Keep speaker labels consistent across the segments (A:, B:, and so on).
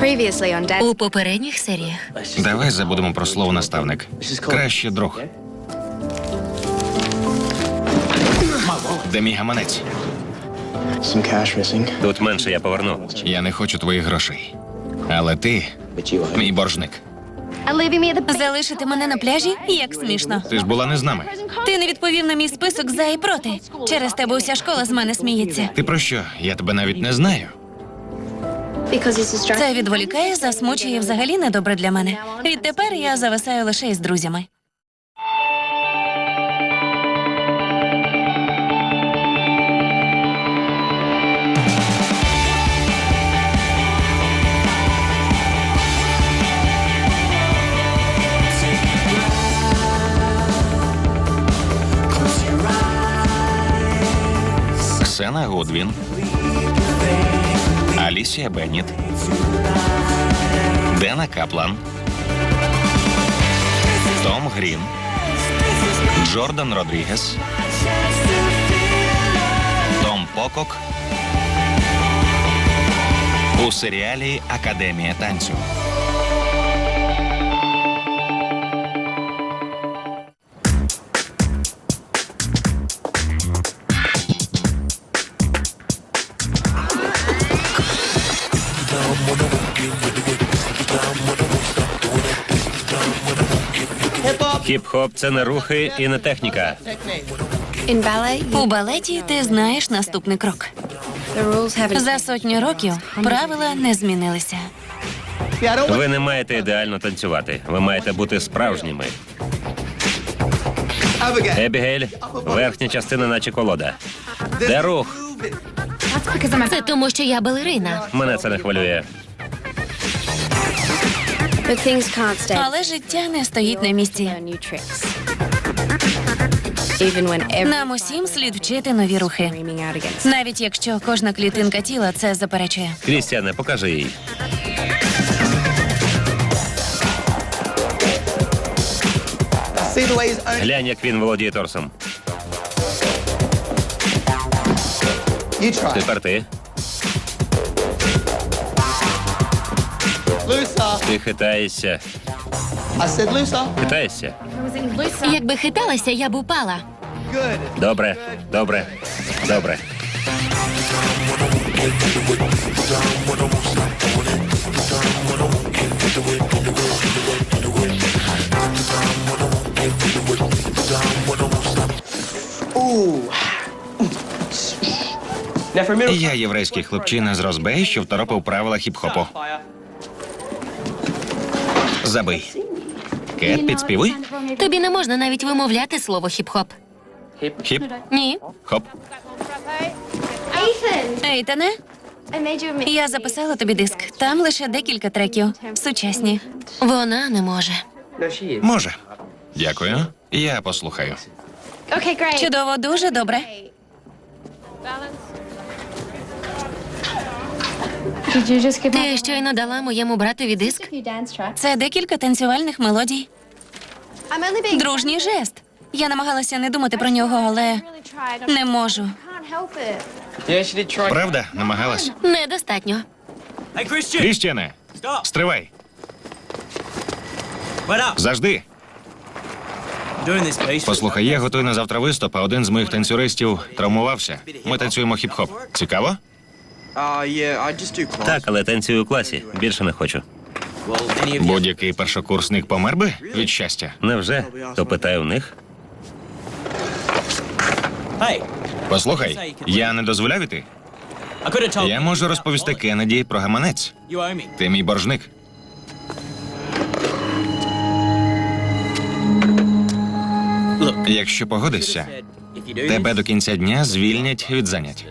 A: Previously on Dad's
B: У попередніх серіях
C: Давай забудемо про слово наставник. Краще друг. Де мій гаманець?
D: Тут менше я поверну.
C: Я не хочу твоїх грошей. Але ти мій боржник.
B: залишити мене на пляжі? Як смішно.
C: Ти ж була не з нами.
B: Ти не відповів на мій список за і проти. Через тебе уся школа з мене сміється.
C: Ти про що? Я тебе навіть не знаю.
A: Because.
B: Це відволікає, засмучує взагалі недобре для мене. Відтепер я зависаю лише із друзями.
C: Ксена Гудвін. Алісія Бенніт. Дена Каплан. Том Грін. Джордан Родрігес. Том Покок. У серіалі Академія танцю.
D: Хіп-хоп це не рухи і не техніка.
B: У балеті ти знаєш наступний крок. За сотню років правила не змінилися.
D: Ви не маєте ідеально танцювати. Ви маєте бути справжніми. Ебігель, верхня частина, наче колода. Де рух?
B: Це тому, що я балерина.
D: Мене це не хвилює.
B: Але життя не стоїть на місці. Нам усім слід вчити нові рухи. Навіть якщо кожна клітинка тіла це заперечує.
D: Крістіане, покажи їй. Глянь, як він володіє торсом. Тепер ти. Ти хитаєшся.
E: I said looser.
D: Хитаєшся.
B: Якби хиталася, я б упала.
E: Good.
D: Добре, добре, добре.
C: Я єврейський хлопчина з Розбей, що второпив правила хіп-хопу. Забий. Кет, підспівуй.
B: Тобі не можна навіть вимовляти слово хіп-хоп.
C: Хіп,
B: Ні.
C: хоп.
A: Ethan,
B: Ейтане, я записала тобі диск. Там лише декілька треків. Сучасні. Вона не може.
C: Може. Дякую. Я послухаю.
B: Чудово, дуже добре. Ти щойно дала моєму братові диск. Це декілька танцювальних мелодій. Дружній жест. Я намагалася не думати про нього, але не можу.
C: Правда? Намагалась?
B: Недостатньо.
C: Крістіане, стривай. Завжди. Послухай, я готую на завтра виступ, а один з моїх танцюристів травмувався. Ми танцюємо хіп-хоп. Цікаво?
D: Так, але танцюю у класі. Більше не хочу.
C: Будь-який першокурсник помер би від щастя.
D: Невже? То питаю в них.
C: Послухай, я не дозволяв іти. Я можу розповісти Кеннеді про гаманець. Ти мій боржник. Якщо погодишся, тебе до кінця дня звільнять від занять.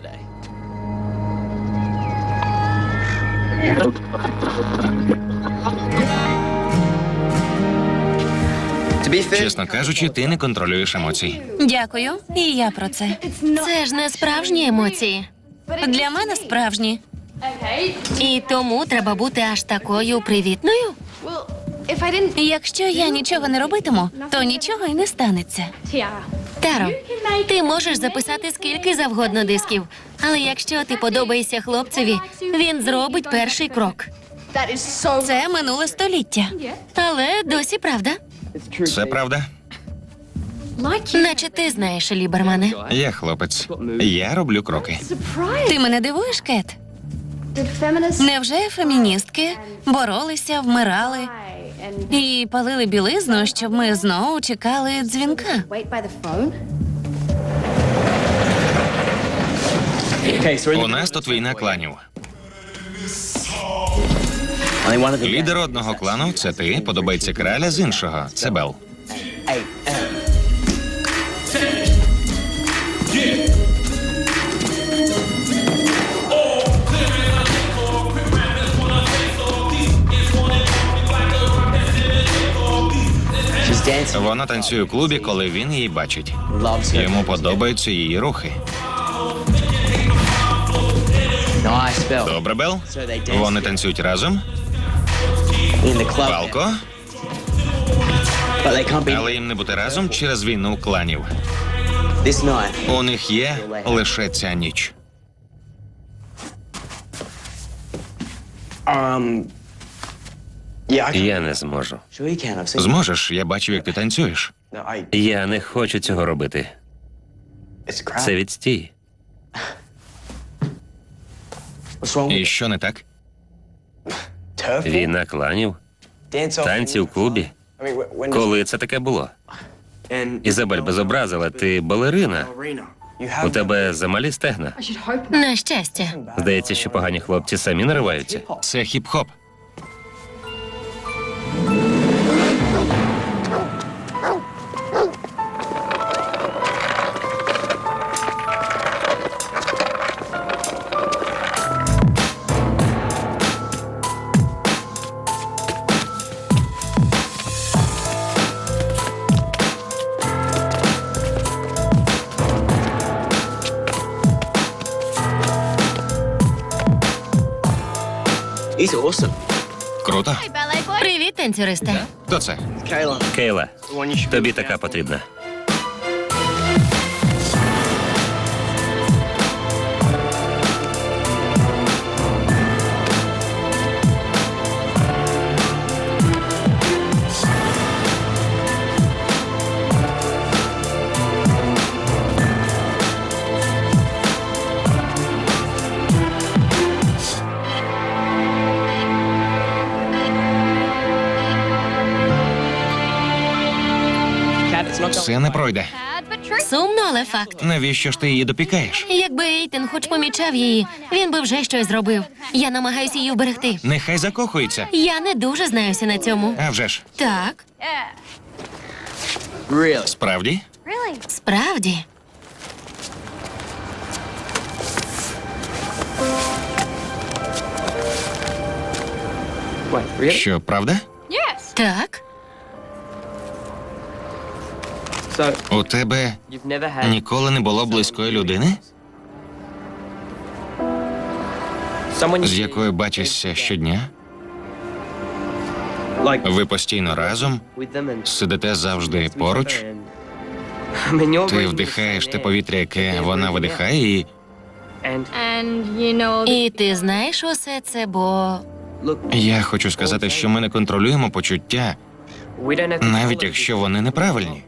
C: Чесно кажучи, ти не контролюєш емоцій.
B: Дякую, і я про це. Це ж не справжні емоції. Для мене справжні. І тому треба бути аж такою привітною. Якщо я нічого не робитиму, то нічого й не станеться. Таро, ти можеш записати скільки завгодно дисків, але якщо ти подобаєшся хлопцеві, він зробить перший крок.
F: Це минуле століття. Але досі правда.
C: Це правда?
F: Наче ти знаєш, Лібермане.
C: Я хлопець. Я роблю кроки.
F: Ти мене дивуєш, Кет? Невже феміністки боролися, вмирали і палили білизну, щоб ми знову чекали дзвінка?
C: У нас тут війна кланів. Лідер одного клану це ти, подобається краля з іншого. Це Бел. Вона танцює у клубі, коли він її бачить. Йому подобаються її рухи.
E: Nice bell.
C: Добре, Бел? Вони танцюють разом. Палко, але їм не бути разом через війну кланів. У них є лише ця ніч.
G: Um.
D: Я не зможу.
C: Зможеш, я бачив, як ти танцюєш.
D: Я не хочу цього робити. Це відстій.
C: І що не так?
D: Війна кланів, танці у клубі. Коли це таке було? Ізабель безобразила, ти балерина. У тебе замалі стегна.
F: На щастя.
D: Здається, що погані хлопці самі нариваються.
C: Це хіп-хоп.
E: Awesome.
C: Круто.
F: Привіт, танцюриста.
C: Хто це?
D: Кейла,
G: should.
D: тобі така потрібна.
C: Це не пройде.
F: Сумно, але факт.
C: Навіщо ж ти її допікаєш?
F: Якби Ейтен хоч помічав її, він би вже щось зробив. Я намагаюся її вберегти.
C: Нехай закохується.
F: Я не дуже знаюся на цьому.
C: А вже ж,
F: Так,
E: Really?
C: справді?
F: Справді.
H: Really?
C: Що, правда?
F: Так.
C: У тебе ніколи не було близької людини, з якою бачишся щодня? Ви постійно разом, сидите завжди поруч. Ти вдихаєш те повітря, яке вона видихає, і.
F: І ти знаєш усе це, бо
C: я хочу сказати, що ми не контролюємо почуття, навіть якщо вони неправильні.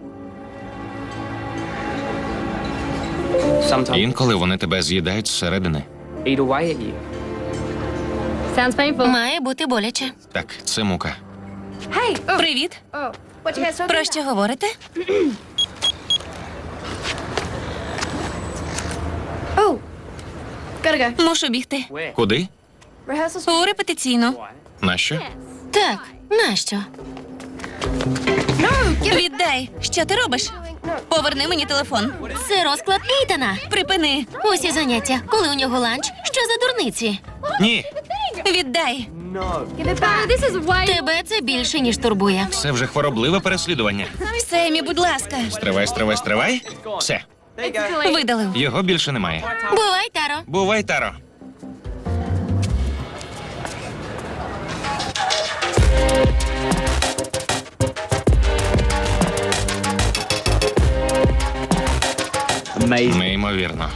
C: Інколи вони тебе з'їдають зсередини.
F: має бути боляче.
C: Так, це мука.
F: Привіт. Про що говорите?
A: Oh.
F: Мушу бігти.
C: Куди?
F: У репетиційну.
C: Нащо?
F: Так, нащо? Віддай. Що ти робиш? Поверни мені телефон. Це розклад Ейтана. Припини. Усі заняття. Коли у нього ланч? Що за дурниці?
C: Ні,
F: Віддай. Тебе це більше, ніж турбує.
C: це вже хворобливе переслідування.
F: Семі, будь ласка.
C: Стривай, стривай, стривай. Все.
F: Видалив.
C: його більше немає.
F: Бувай, Таро.
C: Бувай, Таро.
E: Amazing.
C: Неймовірно.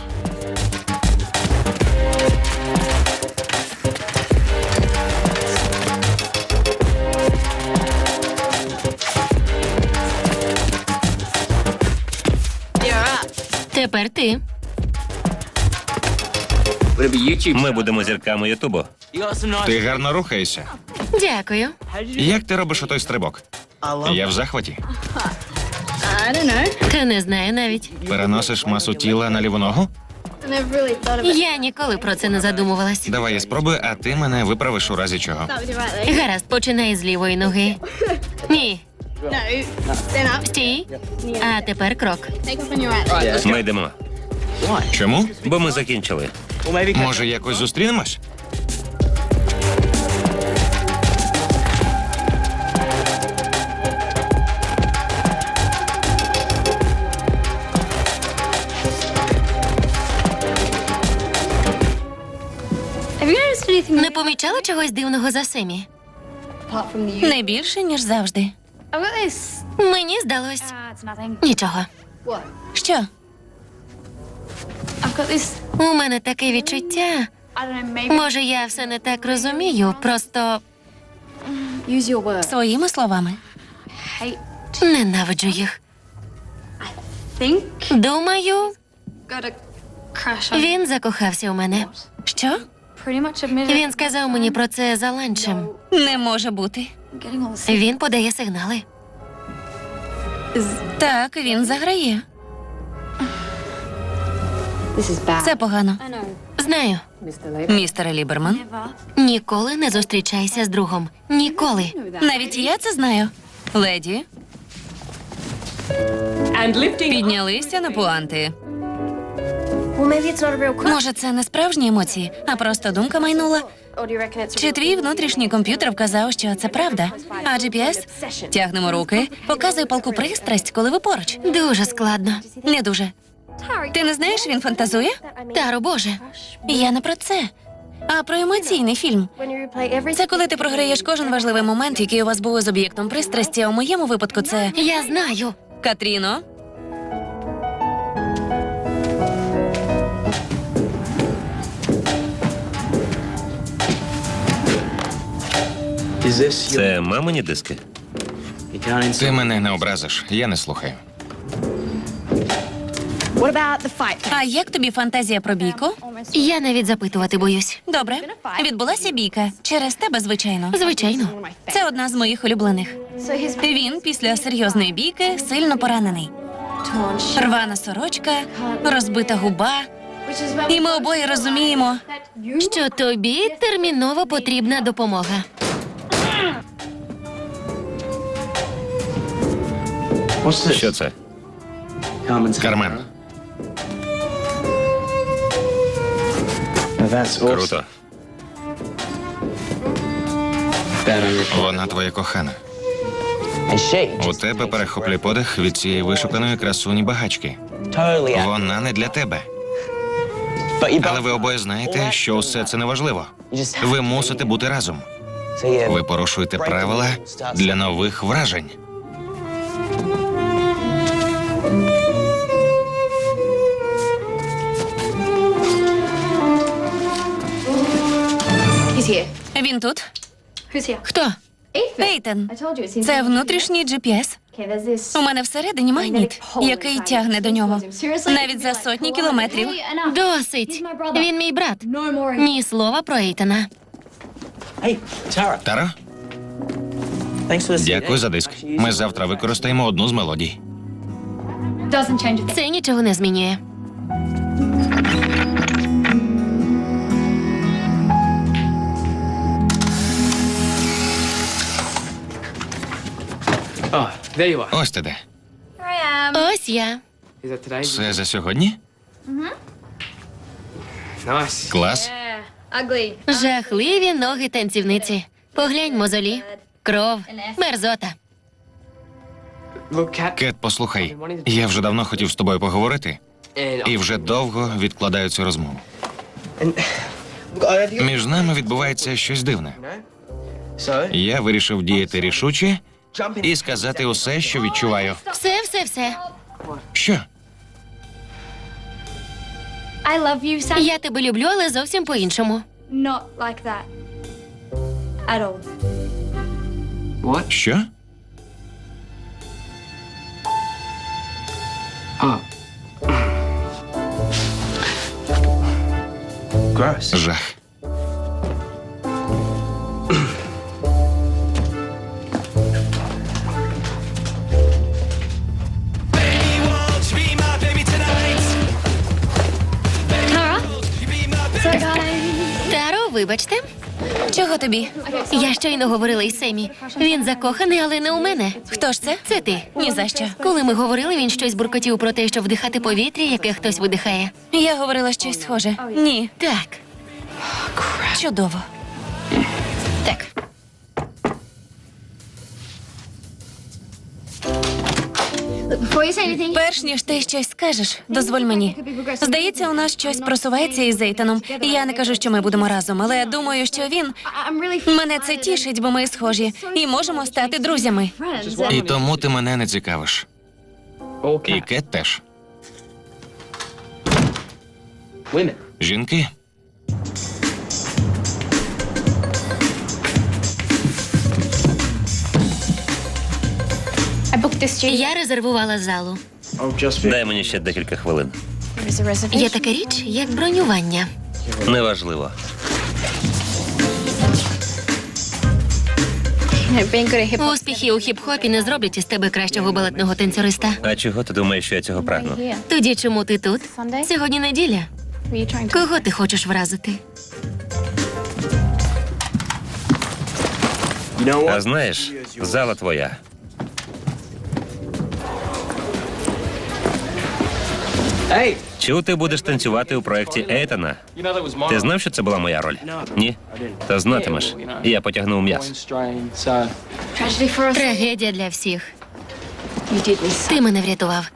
F: Тепер ти.
D: Ми будемо зірками Ютубу.
C: Ти гарно рухаєшся.
F: Дякую.
C: Як ти робиш отой стрибок? Я в захваті.
F: Та не знаю навіть.
C: Переносиш масу тіла на ліву ногу?
F: Я ніколи про це не задумувалась.
C: Давай я спробую, а ти мене виправиш у разі чого.
F: Гаразд, починай з лівої ноги. Ні, стій. А тепер крок.
D: Ми йдемо.
C: Чому?
D: Бо ми закінчили.
C: Може, якось зустрінемось?
F: Не помічала чогось дивного за Семі? Не більше, ніж завжди. Мені здалось.
A: Ah.
F: Нічого. Що? У мене таке відчуття. Може, я все не так розумію, просто своїми словами. Ненавиджу їх. Думаю, він закохався у мене. Що? Він сказав мені про це за ланчем. Не може бути. Він подає сигнали. Так, він заграє. Це погано. Знаю. Містере Ліберман, ніколи не зустрічайся з другом. Ніколи. Навіть я це знаю. Леді. Піднялися на пуанти. Може, це не справжні емоції, а просто думка майнула. Чи твій внутрішній комп'ютер вказав, що це правда? А GPS? Тягнемо руки, показує палку пристрасть, коли ви поруч. Дуже складно. Не дуже. Ти не знаєш, він фантазує? Таро Боже. Я не про це, а про емоційний фільм. Це коли ти програєш кожен важливий момент, який у вас був з об'єктом пристрасті. А у моєму випадку це я знаю. Катріно.
D: Це мамині диски.
C: Ти мене не образиш, я не слухаю.
A: What about the fight?
F: А як тобі фантазія про бійку? Я навіть запитувати боюсь. Добре, відбулася бійка. Через тебе, звичайно. Звичайно. Це одна з моїх улюблених. Він після серйозної бійки сильно поранений. Рвана сорочка, розбита губа. І ми обоє розуміємо, що тобі терміново потрібна допомога.
D: Що це?
C: Кармен.
D: Круто.
C: Вона твоя кохана. У тебе перехоплює подих від цієї вишуканої красуні багачки. Вона не для тебе. Але ви обоє знаєте, що усе це неважливо. Ви мусите бути разом. Ви порушуєте правила для нових вражень.
F: Він тут. Хто? Ейтен. Це внутрішній GPS. У мене всередині магніт, який тягне до нього. Навіть за сотні кілометрів. Досить. Він мій брат. Ні слова про Ейтана.
E: Hey, Tara.
C: Таро,
E: Thanks for the
C: дякую за диск. Ми завтра використаємо одну з мелодій.
A: Doesn't change a thing.
F: Це нічого не змінює.
H: Oh, there you are.
C: Ось ти де.
A: Here I am.
F: Ось я.
H: Is that today?
C: Це за сьогодні?
H: Nice.
C: Клас.
F: Жахливі ноги танцівниці. Поглянь, мозолі. Кров, мерзота.
C: Кет, послухай. Я вже давно хотів з тобою поговорити, і вже довго відкладаю цю розмову. Між нами відбувається щось дивне. Я вирішив діяти рішуче і сказати усе, що відчуваю.
F: Все, все, все.
C: Що?
A: I love you, Sam.
F: Я тебе люблю, але зовсім по-іншому.
A: Not like that. At all.
C: Що? Жах.
F: Тобі? Я щойно говорила із Семі. Він закоханий, але не у мене. Хто ж це? Це ти. Ні за що. Коли ми говорили, він щось буркотів про те, що вдихати повітря, яке хтось видихає. Я говорила щось схоже. Ні. Так. Чудово. Перш ніж ти щось скажеш, дозволь мені. Здається, у нас щось просувається із Зейтаном. Я не кажу, що ми будемо разом, але думаю, що він мене це тішить, бо ми схожі і можемо стати друзями.
C: І тому ти мене не цікавиш. І. Кет теж. Жінки.
F: Я резервувала залу.
D: Дай мені ще декілька хвилин.
F: Є така річ, як бронювання.
D: Неважливо.
F: Успіхи у хіп-хопі не зроблять із тебе кращого балетного танцюриста.
D: А чого ти думаєш, що я цього прагну?
F: Тоді чому ти тут? Сьогодні неділя. Кого ти хочеш вразити?
D: А знаєш, зала твоя.
G: Hey.
D: Ти будеш танцювати у проєкті Ейтана? Ти знав, що це була моя роль? Ні? Та знатимеш. Я потягнув
A: us.
F: Трагедія для всіх. Ти мене врятував.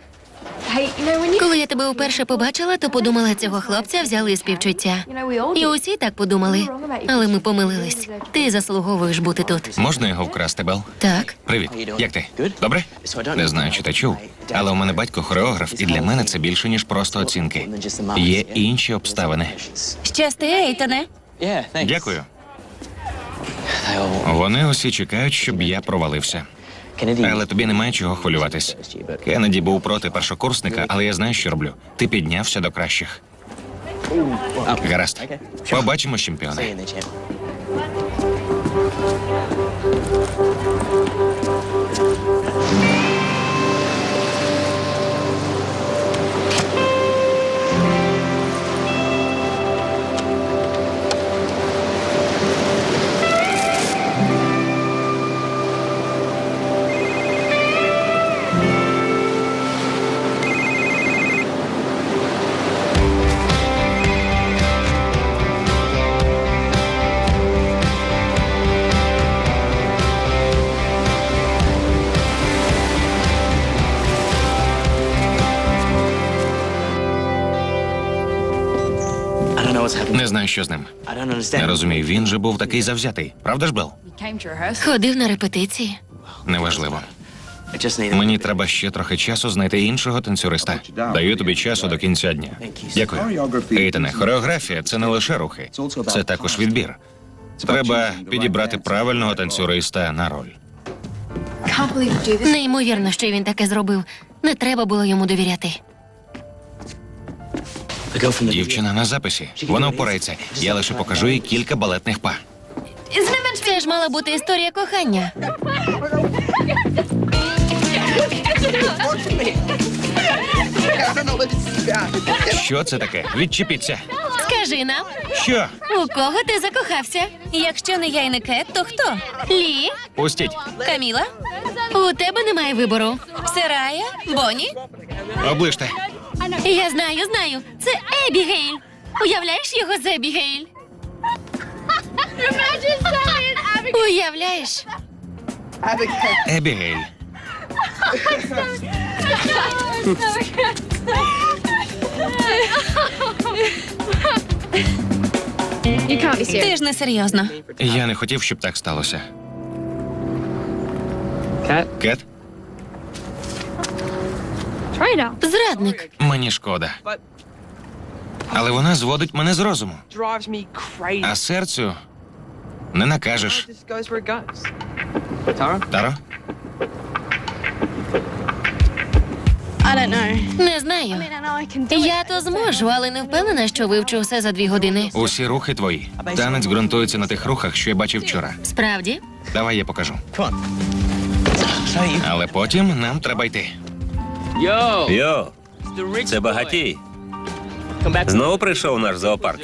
F: Коли я тебе вперше побачила, то подумала, цього хлопця взяли співчуття. І усі так подумали. Але ми помилились. Ти заслуговуєш бути тут.
C: Можна його вкрасти, Бел?
F: Так.
C: Привіт. Як ти? Добре? Не знаю, чи ти чув, але у мене батько хореограф, і для мене це більше, ніж просто оцінки. Є інші обставини.
F: Щасти, Ейтане.
C: Дякую. Вони усі чекають, щоб я провалився. Але тобі немає чого хвилюватись. Кеннеді був проти першокурсника, але я знаю, що роблю. Ти піднявся до кращих. Гаразд. Побачимо, чемпіони. Що з ним. Не розумію, він же був такий завзятий. Правда ж, Бел?
F: Ходив на репетиції.
C: Неважливо. Мені треба ще трохи часу знайти іншого танцюриста. Даю тобі часу до кінця дня. Дякую. Ейтане, хореографія це не лише рухи, це також відбір. Треба підібрати правильного танцюриста на роль.
F: Неймовірно, що він таке зробив. Не треба було йому довіряти.
C: Дівчина на записі. Вона впорається. Я лише покажу їй кілька балетних па.
F: Це ж мала бути історія кохання.
C: Що це таке? Відчепіться.
F: Скажи нам,
C: Що?
F: у кого ти закохався? Якщо не я і не Кет, то хто? Лі?
C: Пустіть.
F: Каміла? У тебе немає вибору. Сирая? Боні?
C: Оближте.
F: Я знаю, знаю. Це Ебігейль. Уявляєш його з Ебігейль? Уявляєш?
C: Ебігейль.
F: Ти ж не серйозно.
C: Я не хотів, щоб так сталося. Кет.
F: Зрадник.
C: мені шкода. Але вона зводить мене з розуму. А серцю не накажеш. Таро?
F: Не знаю. Я то зможу, але не впевнена, що вивчу все за дві години.
C: Усі рухи твої. Танець ґрунтується на тих рухах, що я бачив вчора.
F: Справді?
C: Давай я покажу. Але потім нам треба йти.
H: Yo.
D: Йо, це багатій. Знову прийшов наш зоопарк.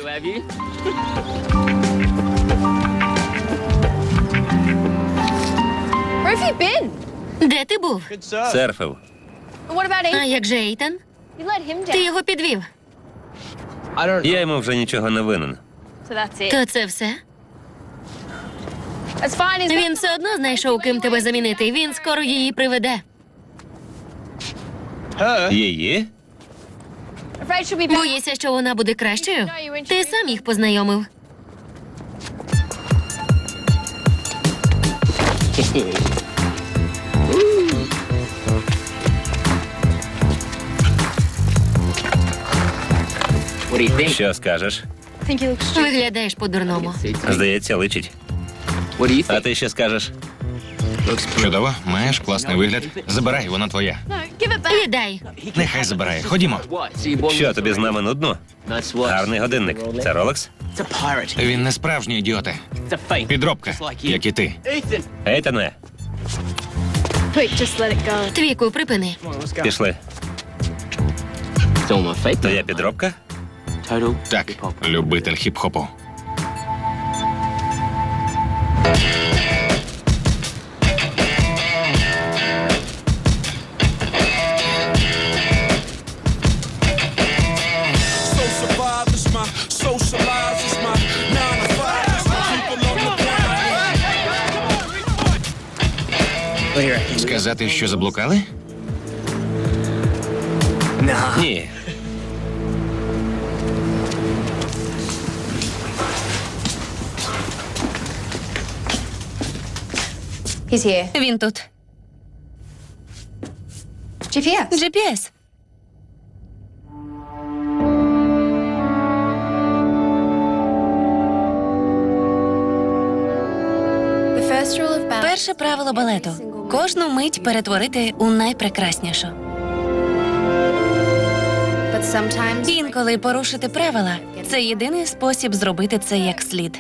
F: Де ти був?
D: Серфив.
F: А як же Ейтан?
A: You let him
F: Ти його підвів.
D: Я йому вже нічого не винен.
F: То це все? Він все одно знайшов, ким тебе замінити. Він скоро її приведе.
D: Її?
A: be back.
F: Боїся, що вона буде кращою? Ти сам їх познайомив.
D: Що скажеш?
F: Виглядаєш по-дурному.
D: Здається, личить. А ти що скажеш?
C: Чудово, маєш класний вигляд. Забирай, вона твоя.
F: Віддай.
C: Нехай забирає. Ходімо.
D: Що тобі з нами нудно? Гарний годинник. Це Ролекс?
C: Він не справжній
E: fake.
C: Підробка, як і ти.
D: Ейтане.
F: Твіку, припини.
D: Пішли.
H: It's all my fake.
D: То я підробка?
C: Так, любитель хіп-хопу. Сказати, що заблукали?
D: Ні.
A: He's here.
F: Він тут.
A: GPS.
F: GPS. Перше правило балету кожну мить перетворити у найпрекраснішу. Інколи порушити правила це єдиний спосіб зробити це як слід.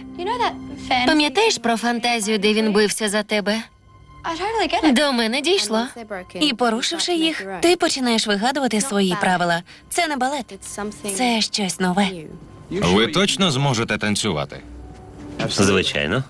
F: Пам'ятаєш про фантазію, де він бився за тебе? До мене дійшло. І порушивши їх, ти починаєш вигадувати свої правила. Це не балет, це щось нове.
C: Ви точно зможете танцювати?
D: Звичайно.